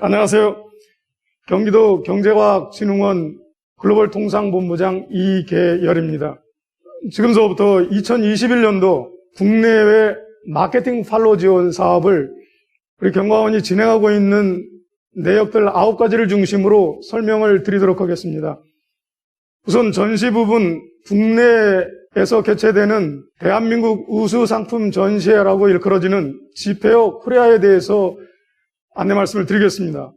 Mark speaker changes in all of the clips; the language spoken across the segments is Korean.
Speaker 1: 안녕하세요. 경기도 경제과학진흥원 글로벌 통상본부장 이계열입니다. 지금서부터 2021년도 국내외 마케팅 팔로 지원 사업을 우리 경과원이 진행하고 있는 내역들 9가지를 중심으로 설명을 드리도록 하겠습니다. 우선 전시 부분 국내에서 개최되는 대한민국 우수 상품 전시회라고 일컬어지는 지페어 코리아에 대해서 안내 말씀을 드리겠습니다.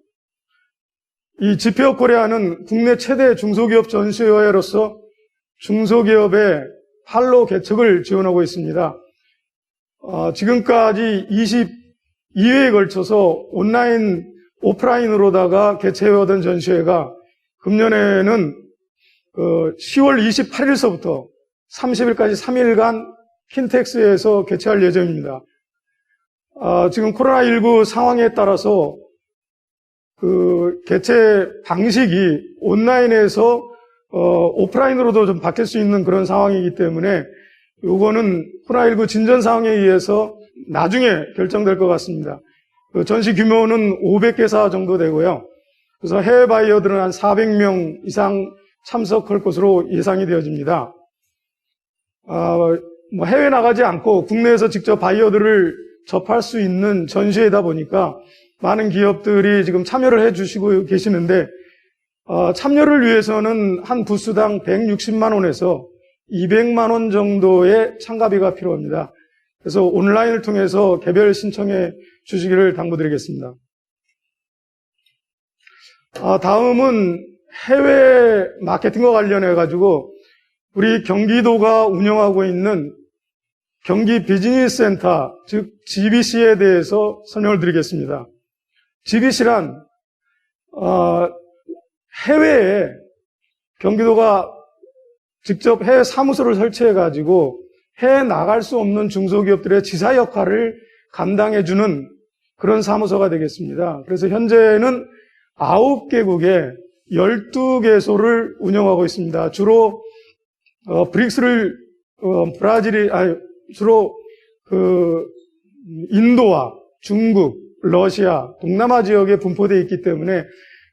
Speaker 1: 이 지페어 코리아는 국내 최대 중소기업 전시회로서 중소기업의 팔로 개척을 지원하고 있습니다. 어, 지금까지 22회에 걸쳐서 온라인, 오프라인으로다가 개최하던 전시회가 금년에는 10월 28일서부터 30일까지 3일간 킨텍스에서 개최할 예정입니다. 아, 지금 코로나19 상황에 따라서 그 개최 방식이 온라인에서 어, 오프라인으로도 좀 바뀔 수 있는 그런 상황이기 때문에 요거는 코로나19 진전 상황에 의해서 나중에 결정될 것 같습니다. 그 전시 규모는 500개사 정도 되고요. 그래서 해외 바이어들은 한 400명 이상 참석할 것으로 예상이 되어집니다. 아, 뭐 해외 나가지 않고 국내에서 직접 바이어들을 접할 수 있는 전시회다 보니까 많은 기업들이 지금 참여를 해 주시고 계시는데 어, 참여를 위해서는 한 부스당 160만 원에서 200만 원 정도의 참가비가 필요합니다. 그래서 온라인을 통해서 개별 신청해 주시기를 당부드리겠습니다. 아, 다음은 해외 마케팅과 관련해 가지고 우리 경기도가 운영하고 있는 경기 비즈니스 센터, 즉 GBC에 대해서 설명을 드리겠습니다. GBC란 어, 해외에 경기도가 직접 해외 사무소를 설치해 가지고 해외 나갈 수 없는 중소기업들의 지사 역할을 감당해 주는 그런 사무소가 되겠습니다. 그래서 현재는 9개국에 12개소를 운영하고 있습니다. 주로 어, 브릭스를 어, 브라질이 아니 주로 그 인도와 중국, 러시아, 동남아 지역에 분포되어 있기 때문에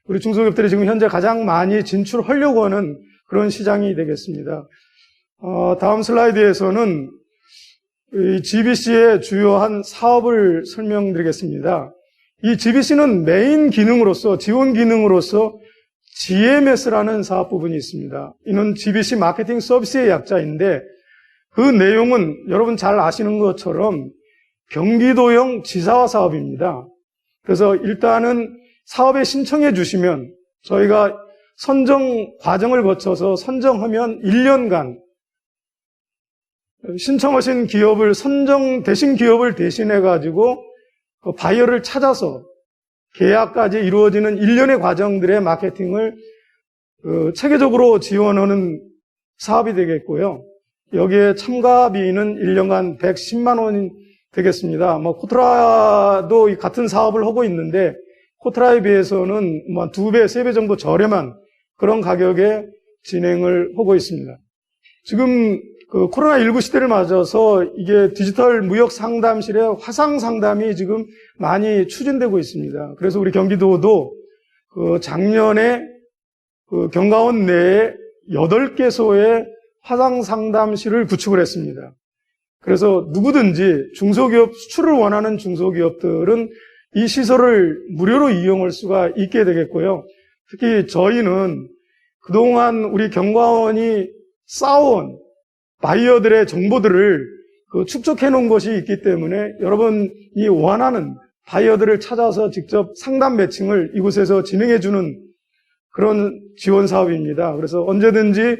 Speaker 1: 우리 중소기업들이 지금 현재 가장 많이 진출하려고 하는 그런 시장이 되겠습니다. 어, 다음 슬라이드에서는 이 GBC의 주요한 사업을 설명드리겠습니다. 이 GBC는 메인 기능으로서 지원 기능으로서 GMS라는 사업 부분이 있습니다. 이는 GBC 마케팅 서비스의 약자인데 그 내용은 여러분 잘 아시는 것처럼 경기도형 지사화 사업입니다. 그래서 일단은 사업에 신청해 주시면 저희가 선정 과정을 거쳐서 선정하면 1년간 신청하신 기업을 선정되신 기업을 대신해 가지고 그 바이어를 찾아서 계약까지 이루어지는 일련의 과정들의 마케팅을 그 체계적으로 지원하는 사업이 되겠고요. 여기에 참가비는 1년간 110만 원이 되겠습니다. 뭐 코트라도 같은 사업을 하고 있는데 코트라에 비해서는 뭐두 배, 세 배 정도 저렴한 그런 가격에 진행을 하고 있습니다. 지금 그 코로나19 시대를 맞아서 이게 디지털 무역 상담실의 화상 상담이 지금 많이 추진되고 있습니다. 그래서 우리 경기도도 그 작년에 그 경가원 내에 8개소의 화상 상담실을 구축을 했습니다. 그래서 누구든지 중소기업 수출을 원하는 중소기업들은 이 시설을 무료로 이용할 수가 있게 되겠고요. 특히 저희는 그동안 우리 경과원이 쌓아온 바이어들의 정보들을 그 축적해 놓은 것이 있기 때문에 여러분이 원하는 바이어들을 찾아서 직접 상담 매칭을 이곳에서 진행해 주는 그런 지원 사업입니다. 그래서 언제든지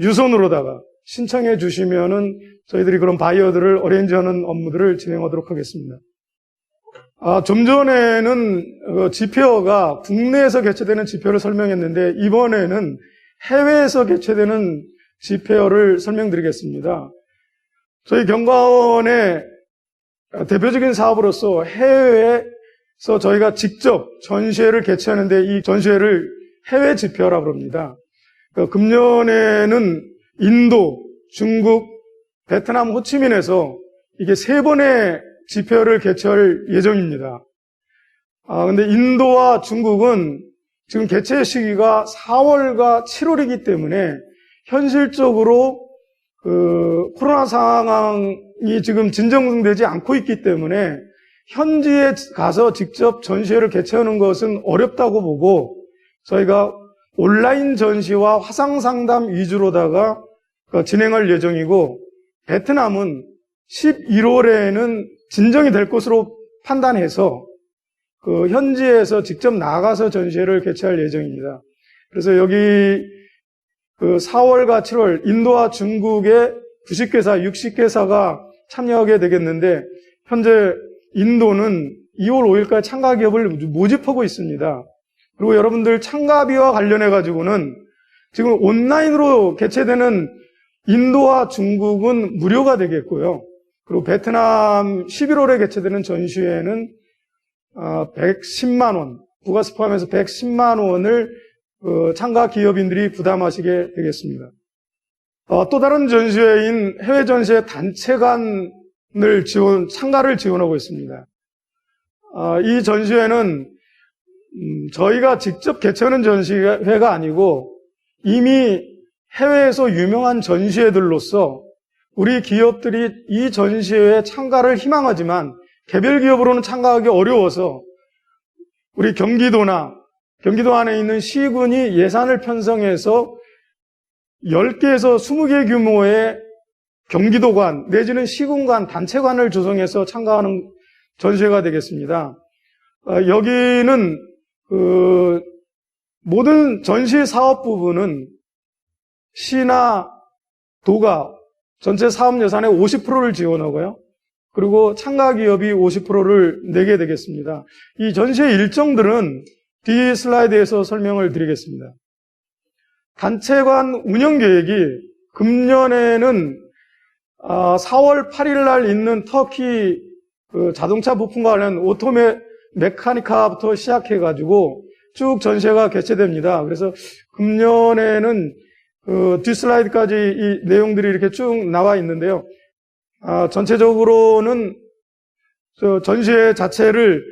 Speaker 1: 유선으로다가 신청해 주시면은 저희들이 그런 바이어들을 어레인지하는 업무들을 진행하도록 하겠습니다. 아, 좀 전에는 어, 지표가 국내에서 개최되는 지표를 설명했는데 이번에는 해외에서 개최되는 지표를 설명드리겠습니다. 저희 경과원의 대표적인 사업으로서 해외에서 저희가 직접 전시회를 개최하는데 이 전시회를 해외 지표라고 합니다. 그 금년에는 인도, 중국, 베트남 호치민에서 이게 세 번의 집회를 개최할 예정입니다. 아, 근데 인도와 중국은 지금 개최 시기가 4월과 7월이기 때문에 현실적으로 그 코로나 상황이 지금 진정되지 않고 있기 때문에 현지에 가서 직접 전시회를 개최하는 것은 어렵다고 보고 저희가 온라인 전시와 화상 상담 위주로다가 그 진행할 예정이고 베트남은 11월에는 진정이 될 것으로 판단해서 그 현지에서 직접 나가서 전시회를 개최할 예정입니다. 그래서 여기 그 4월과 7월 인도와 중국의 90개사, 60개사가 참여하게 되겠는데 현재 인도는 2월 5일까지 참가 기업을 모집하고 있습니다. 그리고 여러분들 참가비와 관련해 가지고는 지금 온라인으로 개최되는 인도와 중국은 무료가 되겠고요. 그리고 베트남 11월에 개최되는 전시회는 110만 원, 부가세 포함해서 110만 원을 어, 참가 기업인들이 부담하시게 되겠습니다. 어, 또 다른 전시회인 해외 전시회 단체관을 지원, 참가를 지원하고 있습니다. 어, 이 전시회는 음, 저희가 직접 개최하는 전시회가 아니고 이미 해외에서 유명한 전시회들로서 우리 기업들이 이 전시회에 참가를 희망하지만 개별 기업으로는 참가하기 어려워서 우리 경기도나 경기도 안에 있는 시군이 예산을 편성해서 10개에서 20개 규모의 경기도관 내지는 시군관 단체관을 조성해서 참가하는 전시회가 되겠습니다. 어, 여기는 그 모든 전시 사업 부분은 시나 도가 전체 사업 예산의 50%를 지원하고요. 그리고 참가 기업이 50%를 내게 되겠습니다. 이 전시의 일정들은 뒤 슬라이드에서 설명을 드리겠습니다. 단체관 운영 계획이 금년에는 4월 아, 8일 날 있는 터키 그 자동차 부품과 관련 오토메 메카니카부터 시작해가지고 쭉 전시회가 개최됩니다. 그래서 금년에는 그 뒷슬라이드까지 이 내용들이 이렇게 쭉 나와 있는데요. 아, 전체적으로는 전시회 자체를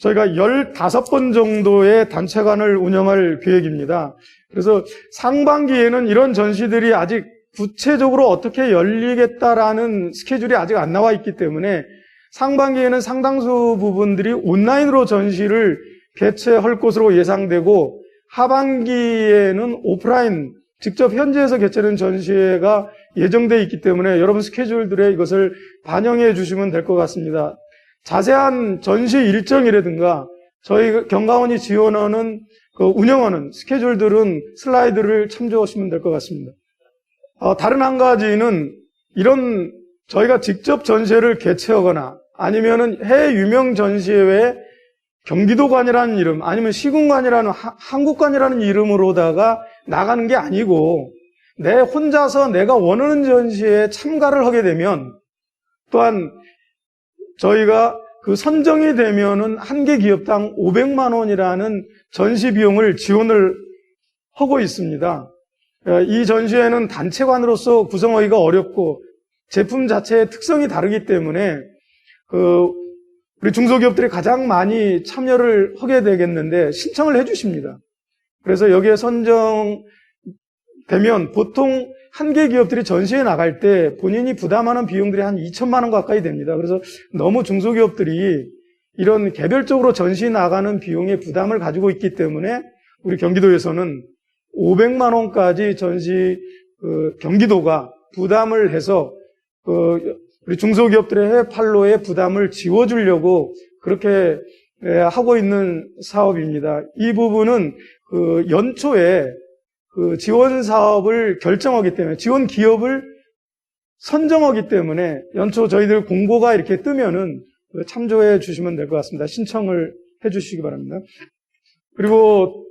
Speaker 1: 저희가 15번 정도의 단체관을 운영할 계획입니다. 그래서 상반기에는 이런 전시들이 아직 구체적으로 어떻게 열리겠다라는 스케줄이 아직 안 나와 있기 때문에 상반기에는 상당수 부분들이 온라인으로 전시를 개최할 것으로 예상되고 하반기에는 오프라인 직접 현지에서 개최하는 전시회가 예정되어 있기 때문에 여러분 스케줄들에 이것을 반영해 주시면 될 것 같습니다. 자세한 전시 일정이라든가 저희 경가원이 지원하는 그 운영하는 스케줄들은 슬라이드를 참조하시면 될 것 같습니다. 어, 다른 한 가지는 이런 저희가 직접 전시회를 개최하거나 아니면은 해외 유명 전시회에 경기도관이라는 이름 아니면 시군관이라는 하, 한국관이라는 이름으로다가 나가는 게 아니고 내 혼자서 내가 원하는 전시에 참가를 하게 되면 또한 저희가 그 선정이 되면은 한 개 기업당 500만 원이라는 전시 비용을 지원을 하고 있습니다. 이 전시회는 단체관으로서 구성하기가 어렵고 제품 자체의 특성이 다르기 때문에 그 우리 중소기업들이 가장 많이 참여를 하게 되겠는데 신청을 해 주십니다. 그래서 여기에 선정되면 보통 한 개 기업들이 전시에 나갈 때 본인이 부담하는 비용들이 한 2천만 원 가까이 됩니다. 그래서 너무 중소기업들이 이런 개별적으로 전시에 나가는 비용의 부담을 가지고 있기 때문에 우리 경기도에서는 500만 원까지 전시 그 경기도가 부담을 해서 그 우리 중소기업들의 해외 판로의 부담을 지워주려고 그렇게 예, 하고 있는 사업입니다. 이 부분은 그 연초에 그 지원 사업을 결정하기 때문에 지원 기업을 선정하기 때문에 연초 저희들 공고가 이렇게 뜨면은 참조해 주시면 될 것 같습니다. 신청을 해 주시기 바랍니다. 그리고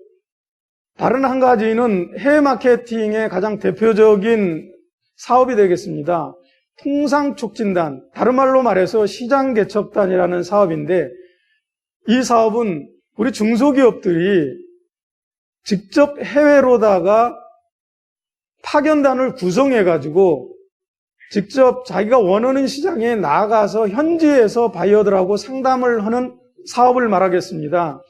Speaker 1: 다른 한 가지는 해외 마케팅의 가장 대표적인 사업이 되겠습니다. 통상촉진단, 다른 말로 말해서 시장개척단이라는 사업인데 이 사업은 우리 중소기업들이 직접 해외로다가 파견단을 구성해가지고 직접 자기가 원하는 시장에 나가서 현지에서 바이어들하고 상담을 하는 사업을 말하겠습니다.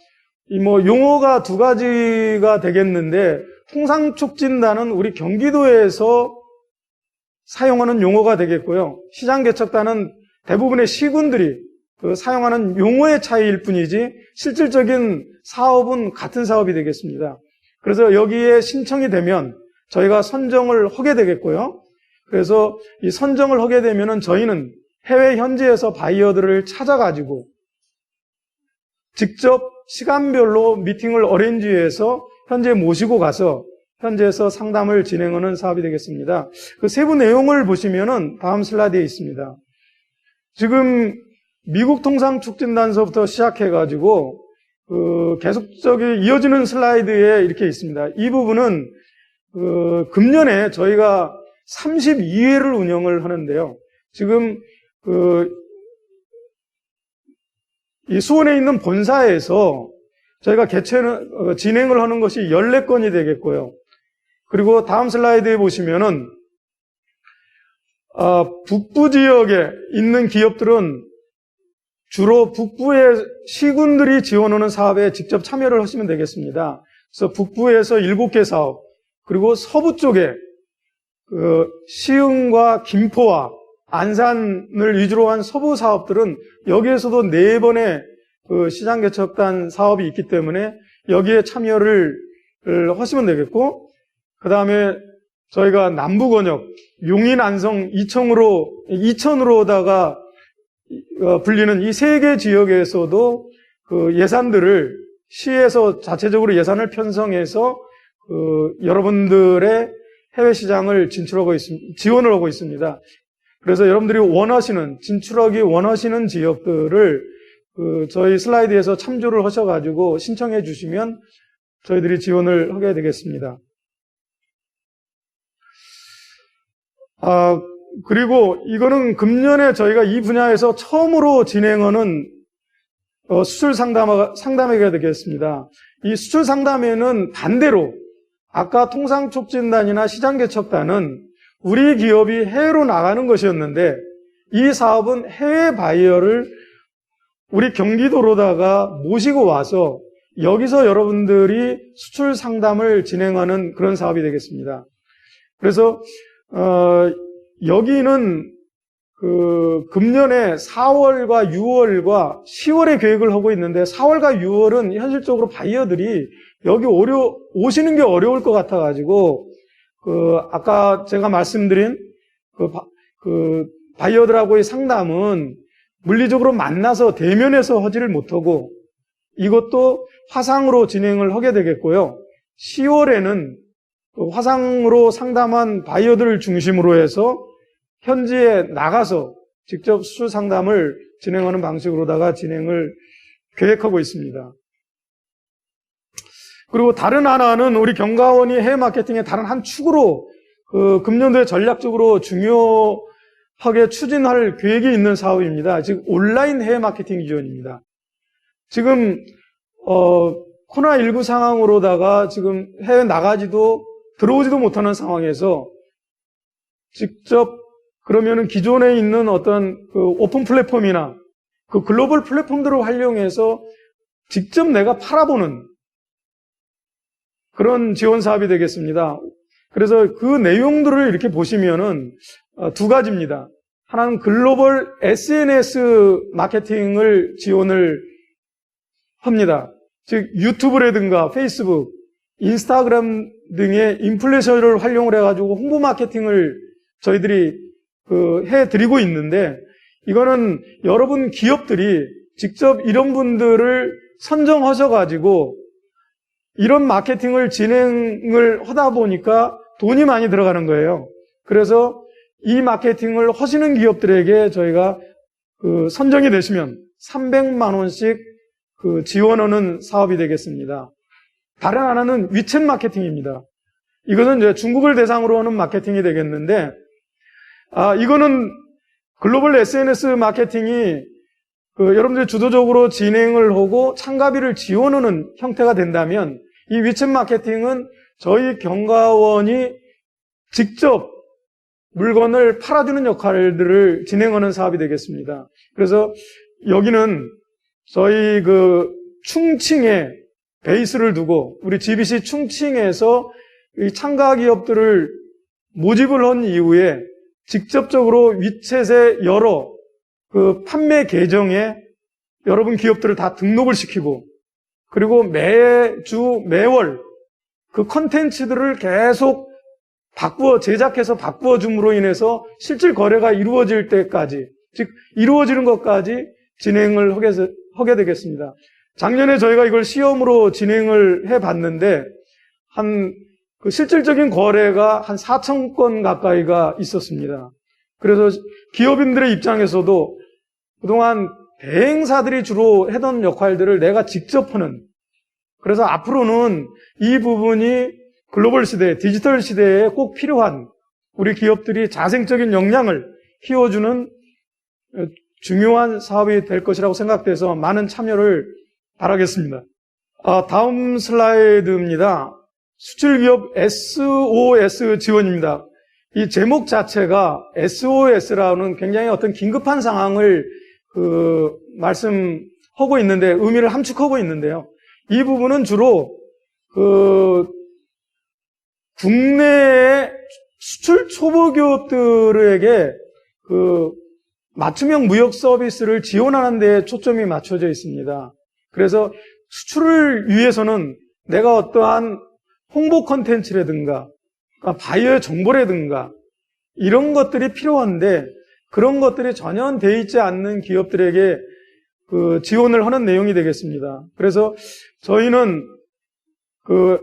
Speaker 1: 이 뭐 용어가 두 가지가 되겠는데 통상촉진단은 우리 경기도에서 사용하는 용어가 되겠고요. 시장 개척단은 대부분의 시군들이 그 사용하는 용어의 차이일 뿐이지 실질적인 사업은 같은 사업이 되겠습니다. 그래서 여기에 신청이 되면 저희가 선정을 하게 되겠고요. 그래서 이 선정을 하게 되면은 저희는 해외 현지에서 바이어들을 찾아가지고 직접 시간별로 미팅을 어레인지해서 현재 모시고 가서 현지에서 상담을 진행하는 사업이 되겠습니다. 그 세부 내용을 보시면은 다음 슬라이드에 있습니다. 지금 미국 통상 촉진단서부터 시작해가지고 그 계속적인 이어지는 슬라이드에 이렇게 있습니다. 이 부분은 그 금년에 저희가 32회를 운영을 하는데요. 지금 그 이 수원에 있는 본사에서 저희가 개최는 어, 진행을 하는 것이 14건이 되겠고요. 그리고 다음 슬라이드에 보시면은 아, 북부 지역에 있는 기업들은 주로 북부의 시군들이 지원하는 사업에 직접 참여를 하시면 되겠습니다. 그래서 북부에서 7개 사업, 그리고 서부 쪽에 그 시흥과 김포와 안산을 위주로 한 서부 사업들은 여기에서도 네 번의 그 시장 개척단 사업이 있기 때문에 여기에 참여를 하시면 되겠고, 그 다음에 저희가 남부 권역 용인, 안성, 이천으로 이천으로다가 어, 불리는 이 세 개 지역에서도 그 예산들을 시에서 자체적으로 예산을 편성해서 그 여러분들의 해외 시장을 진출하고 있습니다. 지원을 하고 있습니다. 그래서 여러분들이 원하시는 진출하기 원하시는 지역들을 그 저희 슬라이드에서 참조를 하셔가지고 신청해 주시면 저희들이 지원을 하게 되겠습니다. 아, 그리고 이거는 금년에 저희가 이 분야에서 처음으로 진행하는 어, 수출 상담, 상담회가 되겠습니다. 이 수출 상담회는 반대로 아까 통상촉진단이나 시장개척단은 우리 기업이 해외로 나가는 것이었는데 이 사업은 해외 바이어를 우리 경기도로다가 모시고 와서 여기서 여러분들이 수출 상담을 진행하는 그런 사업이 되겠습니다. 그래서 어, 여기는 그 금년에 4월과 6월과 10월에 계획을 하고 있는데 4월과 6월은 현실적으로 바이어들이 여기 오려 오시는 게 어려울 것 같아 가지고 그 아까 제가 말씀드린 그, 바, 그 바이어들하고의 상담은 물리적으로 만나서 대면에서 하지를 못하고 이것도 화상으로 진행을 하게 되겠고요. 10월에는 그 화상으로 상담한 바이어들을 중심으로 해서 현지에 나가서 직접 수출 상담을 진행하는 방식으로다가 진행을 계획하고 있습니다. 그리고 다른 하나는 우리 경가원이 해외 마케팅의 다른 한 축으로 그 금년도에 전략적으로 중요하게 추진할 계획이 있는 사업입니다. 즉 온라인 해외 마케팅 지원입니다. 지금 어, 코로나19 상황으로다가 지금 해외 나가지도 들어오지도 못하는 상황에서 직접 그러면은 기존에 있는 어떤 그 오픈 플랫폼이나 그 글로벌 플랫폼들을 활용해서 직접 내가 팔아보는 그런 지원 사업이 되겠습니다. 그래서 그 내용들을 이렇게 보시면은 어, 두 가지입니다. 하나는 글로벌 SNS 마케팅을 지원을 합니다. 즉 유튜브라든가 페이스북, 인스타그램 등의 인플루언서를 활용을 해가지고 홍보 마케팅을 저희들이 그 해드리고 있는데 이거는 여러분 기업들이 직접 이런 분들을 선정하셔가지고 이런 마케팅을 진행을 하다 보니까 돈이 많이 들어가는 거예요. 그래서 이 마케팅을 하시는 기업들에게 저희가 그 선정이 되시면 300만 원씩 그 지원하는 사업이 되겠습니다. 다른 하나는 위챗 마케팅입니다. 이것은 이제 중국을 대상으로 하는 마케팅이 되겠는데, 아, 이거는 글로벌 SNS 마케팅이 그 여러분들이 주도적으로 진행을 하고 참가비를 지원하는 형태가 된다면 이 위챗 마케팅은 저희 경가원이 직접 물건을 팔아주는 역할들을 진행하는 사업이 되겠습니다. 그래서 여기는 저희 그 충칭에 베이스를 두고 우리 GBC 충칭에서 이 참가 기업들을 모집을 한 이후에 직접적으로 위챗의 여러 그 판매 계정에 여러분 기업들을 다 등록을 시키고 그리고 매주 매월 그 컨텐츠들을 계속 바꾸어 제작해서 바꾸어 줌으로 인해서 실질 거래가 이루어질 때까지 즉 이루어지는 것까지 진행을 하게 되겠습니다. 작년에 저희가 이걸 시험으로 진행을 해 봤는데 한 그 실질적인 거래가 한 4천 건 가까이가 있었습니다. 그래서 기업인들의 입장에서도 그동안 대행사들이 주로 하던 역할들을 내가 직접 하는 그래서 앞으로는 이 부분이 글로벌 시대, 디지털 시대에 꼭 필요한 우리 기업들이 자생적인 역량을 키워주는 중요한 사업이 될 것이라고 생각돼서 많은 참여를 바라겠습니다. 아, 다음 슬라이드입니다. 수출기업 SOS 지원입니다. 이 제목 자체가 SOS라는 굉장히 어떤 긴급한 상황을 그 말씀하고 있는데 의미를 함축하고 있는데요. 이 부분은 주로 그 국내의 수출 초보 기업들에게 그 맞춤형 무역 서비스를 지원하는 데 초점이 맞춰져 있습니다. 그래서 수출을 위해서는 내가 어떠한 홍보 컨텐츠라든가 그러니까 바이어의 정보라든가 이런 것들이 필요한데 그런 것들이 전혀 돼 있지 않는 기업들에게 그 지원을 하는 내용이 되겠습니다. 그래서 저희는 그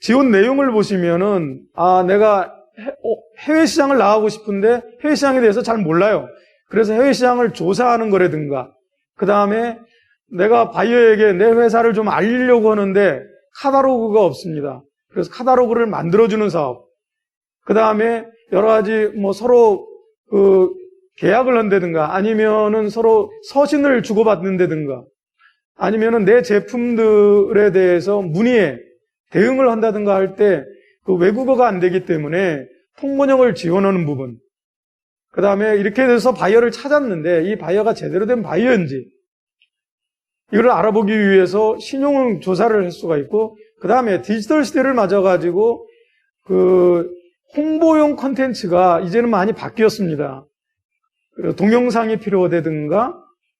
Speaker 1: 지원 내용을 보시면은 아 내가 어, 해외 시장을 나가고 싶은데 해외 시장에 대해서 잘 몰라요. 그래서 해외 시장을 조사하는 거라든가 그 다음에 내가 바이어에게 내 회사를 좀 알리려고 하는데 카다로그가 없습니다. 그래서 카다로그를 만들어주는 사업. 그 다음에 여러 가지 뭐 서로 그 계약을 한다든가 아니면은 서로 서신을 주고받는다든가 아니면은 내 제품들에 대해서 문의에 대응을 한다든가 할 때 그 외국어가 안 되기 때문에 통번역을 지원하는 부분. 그 다음에 이렇게 돼서 바이어를 찾았는데 이 바이어가 제대로 된 바이어인지 이걸 알아보기 위해서 신용 조사를 할 수가 있고 그 다음에 디지털 시대를 맞아가지고 그 홍보용 컨텐츠가 이제는 많이 바뀌었습니다. 동영상이 필요되든가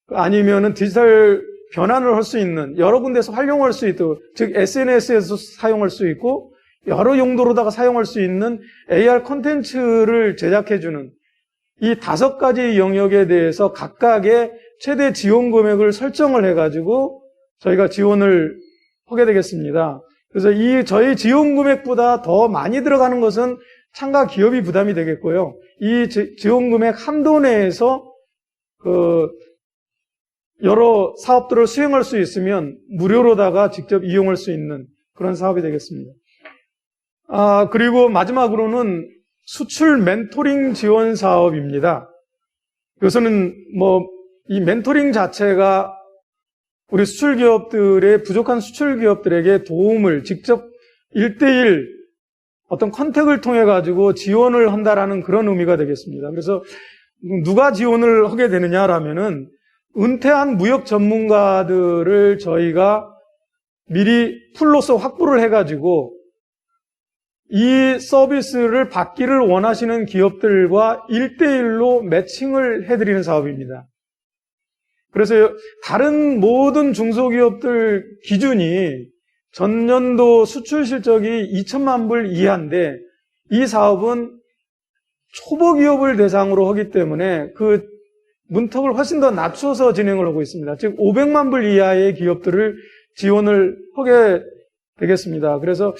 Speaker 1: 아니면은 디지털 변환을 할 수 있는 여러 군데서 활용할 수 있도록 즉 SNS에서 사용할 수 있고 여러 용도로다가 사용할 수 있는 AR 컨텐츠를 제작해주는 이 다섯 가지 영역에 대해서 각각의 최대 지원 금액을 설정을 해가지고 저희가 지원을 하게 되겠습니다. 그래서 이 저희 지원 금액보다 더 많이 들어가는 것은 참가 기업이 부담이 되겠고요. 이 지원 금액 한도 내에서 그 여러 사업들을 수행할 수 있으면 무료로다가 직접 이용할 수 있는 그런 사업이 되겠습니다. 아, 그리고 마지막으로는 수출 멘토링 지원 사업입니다. 이것은 뭐, 이 멘토링 자체가 우리 수출 기업들의 부족한 수출 기업들에게 도움을 직접 1대1 어떤 컨택을 통해 가지고 지원을 한다라는 그런 의미가 되겠습니다. 그래서 누가 지원을 하게 되느냐라면은 은퇴한 무역 전문가들을 저희가 미리 풀로서 확보를 해가지고 이 서비스를 받기를 원하시는 기업들과 1대1로 매칭을 해드리는 사업입니다. 그래서 다른 모든 중소기업들 기준이 전년도 수출 실적이 2천만 불 이하인데 이 사업은 초보 기업을 대상으로 하기 때문에 그 문턱을 훨씬 더 낮춰서 진행을 하고 있습니다. 즉 500만 불 이하의 기업들을 지원을 하게 되겠습니다. 그래서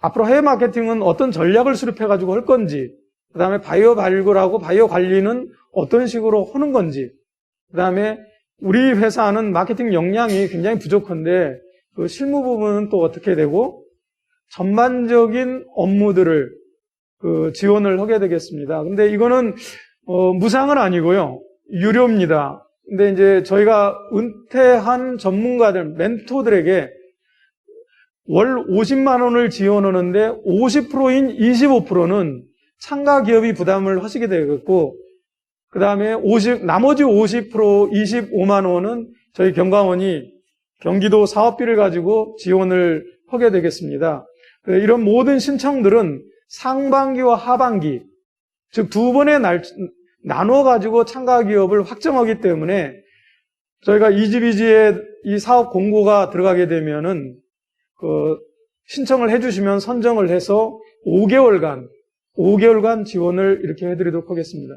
Speaker 1: 앞으로 해외 마케팅은 어떤 전략을 수립해 가지고 할 건지, 그 다음에 바이오 발굴하고 바이오 관리는 어떤 식으로 하는 건지, 그 다음에 우리 회사는 마케팅 역량이 굉장히 부족한데 그 실무 부분은 또 어떻게 되고 전반적인 업무들을 그 지원을 하게 되겠습니다. 근데 이거는 어, 무상은 아니고요. 유료입니다. 근데 이제 저희가 은퇴한 전문가들, 멘토들에게 월 50만 원을 지원하는데 50%인 25%는 참가 기업이 부담을 하시게 되겠고 그 다음에 50, 나머지 50% 25만 원은 저희 경감원이 경기도 사업비를 가지고 지원을 하게 되겠습니다. 그 이런 모든 신청들은 상반기와 하반기, 즉 두 번의 날, 나눠 가지고 참가 기업을 확정하기 때문에 저희가 이지비지에 이 사업 공고가 들어가게 되면은 그 신청을 해주시면 선정을 해서 5개월간 5개월간 지원을 이렇게 해드리도록 하겠습니다.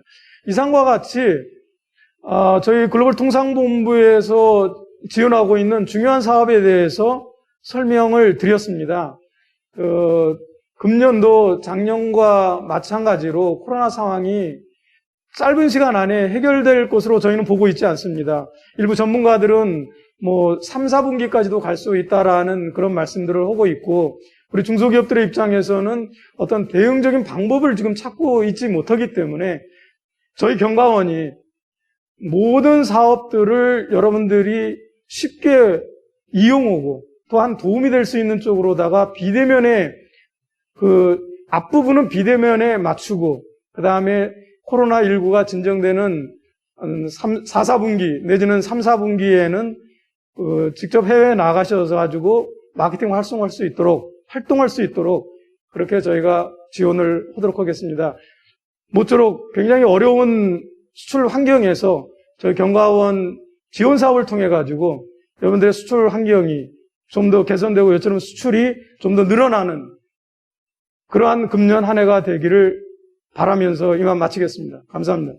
Speaker 1: 이상과 같이 아, 저희 글로벌 통상본부에서 지원하고 있는 중요한 사업에 대해서 설명을 드렸습니다. 그, 금년도 작년과 마찬가지로 코로나 상황이 짧은 시간 안에 해결될 것으로 저희는 보고 있지 않습니다. 일부 전문가들은 뭐 3, 4분기까지도 갈 수 있다라는 그런 말씀들을 하고 있고 우리 중소기업들의 입장에서는 어떤 대응적인 방법을 지금 찾고 있지 못하기 때문에 저희 경과원이 모든 사업들을 여러분들이 쉽게 이용하고 또한 도움이 될 수 있는 쪽으로다가 비대면에 그 앞부분은 비대면에 맞추고 그 다음에 코로나19가 진정되는 3, 4, 4분기 내지는 3, 4분기에는 그 직접 해외에 나가셔서 가지고 마케팅 활성화할 수 있도록 활동할 수 있도록 그렇게 저희가 지원을 하도록 하겠습니다. 모쪼록 굉장히 어려운 수출 환경에서 저희 경과원 지원 사업을 통해 가지고 여러분들의 수출 환경이 좀 더 개선되고 이처럼 수출이 좀 더 늘어나는 그러한 금년 한 해가 되기를 바라면서 이만 마치겠습니다. 감사합니다.